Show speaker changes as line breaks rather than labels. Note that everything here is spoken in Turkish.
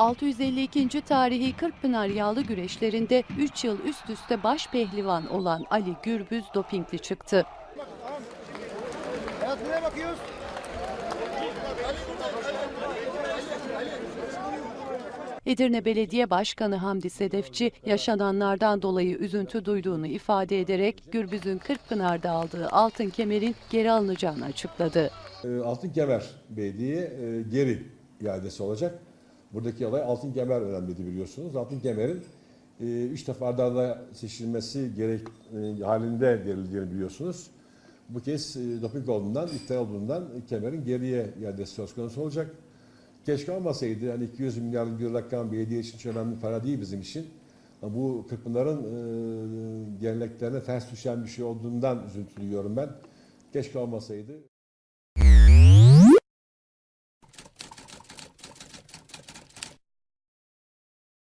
652. tarihi Kırkpınar yağlı güreşlerinde 3 yıl üst üste baş pehlivan olan Ali Gürbüz dopingli çıktı.
Bakıyoruz.
Edirne Belediye Başkanı Hamdi Sedefçi yaşananlardan dolayı üzüntü duyduğunu ifade ederek Gürbüz'ün Kırkpınar'da aldığı altın kemerin geri alınacağını açıkladı.
E, Altın Kemer Belediye e, geri iadesi olacak. Buradaki olay Altın Kemer önemliydi biliyorsunuz. Altın Kemer'in e, üç defa arda seçilmesi gerek e, halinde verildiğini biliyorsunuz. Bu kez e, doping olduğundan, iptal olduğundan Kemer'in geriye iadesi söz konusu olacak. Keşke olmasaydı. Hani 200 milyar bir rakam belediye için hiç önemli para değil bizim için. Ama bu Kırkpınar'ın e, geleneklerine ters düşen bir şey olduğundan üzüntü duyuyorum ben. Keşke olmasaydı.